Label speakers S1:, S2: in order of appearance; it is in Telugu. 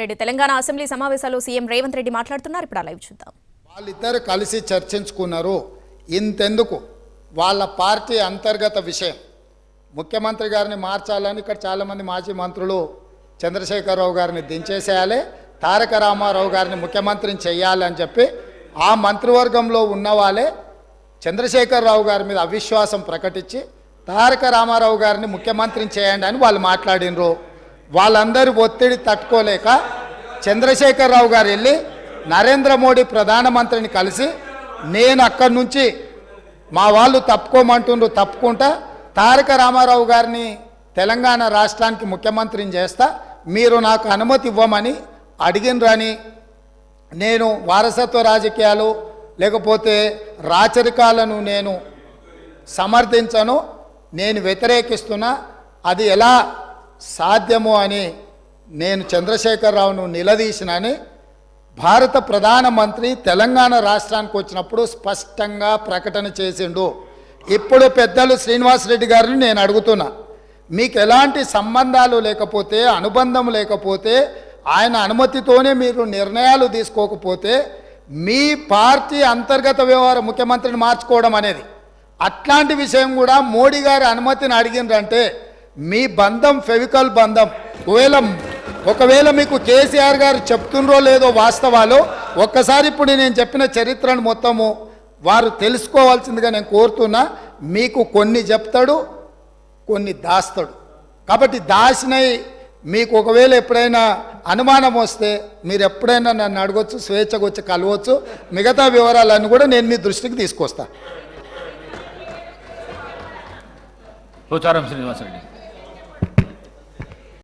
S1: రెడ్డి తెలంగాణ అసెంబ్లీ సమావేశాల్లో సీఎం రేవంత్ రెడ్డి మాట్లాడుతున్నారు. ఇప్పుడు లైవ్ చూద్దాం.
S2: వాళ్ళిద్దరు కలిసి చర్చించుకున్నారు. ఇంతెందుకు? వాళ్ళ పార్టీ అంతర్గత విషయం. ముఖ్యమంత్రి గారిని మార్చాలని ఇక్కడ చాలామంది మాజీ మంత్రులు చంద్రశేఖరరావు గారిని దించేసేయాలి తారక రామారావు గారిని ముఖ్యమంత్రిని చేయాలి అని చెప్పి ఆ మంత్రివర్గంలో ఉన్న వాళ్ళే చంద్రశేఖరరావు గారి మీద అవిశ్వాసం ప్రకటించి తారక రామారావు గారిని ముఖ్యమంత్రిని చేయండి అని వాళ్ళు మాట్లాడినరు. వాళ్ళందరి ఒత్తిడి తట్టుకోలేక చంద్రశేఖరరావు గారు వెళ్ళి నరేంద్ర మోడీ ప్రధానమంత్రిని కలిసి నేను అక్కడి నుంచి మా వాళ్ళు తప్పుకోమంటుండ్రు తప్పుకుంటా. తారక రామారావు గారిని తెలంగాణ రాష్ట్రానికి ముఖ్యమంత్రిని చేస్తా. మీరు నాకు అనుమతి ఇవ్వమని అడిగినరని నేను వారసత్వ రాజకీయాలు లేకపోతే రాచరికాలను నేను సమర్థించను. నేను వ్యతిరేకిస్తున్నా. అది ఎలా సాధ్యము అని నేను చంద్రశేఖరరావును నిలదీసినని భారత ప్రధానమంత్రి తెలంగాణ రాష్ట్రానికి వచ్చినప్పుడు స్పష్టంగా ప్రకటన చేసిండు. ఇప్పుడు పెద్దలు శ్రీనివాసరెడ్డి గారిని నేను అడుగుతున్నా. మీకు ఎలాంటి సంబంధాలు లేకపోతే అనుబంధం లేకపోతే ఆయన అనుమతితోనే మీరు నిర్ణయాలు తీసుకోకపోతే మీ పార్టీ అంతర్గత వ్యవహారం ముఖ్యమంత్రిని మార్చుకోవడం అనేది. అట్లాంటి విషయం కూడా మోడీ గారి అనుమతిని అడిగిండ్రంటే మీ బంధం ఫెవికల్ బంధం. ఒకవేళ ఒకవేళ మీకు కేసీఆర్ గారు చెప్తుండ్రో లేదో వాస్తవాలు ఒక్కసారి ఇప్పుడు నేను చెప్పిన చరిత్రను మొత్తము వారు తెలుసుకోవాల్సిందిగా నేను కోరుతున్నా. మీకు కొన్ని చెప్తాడు కొన్ని దాస్తాడు. కాబట్టి దాచినై మీకు ఒకవేళ ఎప్పుడైనా అనుమానం వస్తే మీరు ఎప్పుడైనా నన్ను అడగొచ్చు స్వేచ్ఛగా వచ్చి కలవచ్చు. మిగతా వివరాలన్నీ కూడా నేను మీ దృష్టికి తీసుకొస్తాను
S3: పోచారం శ్రీనివాసరెడ్డి.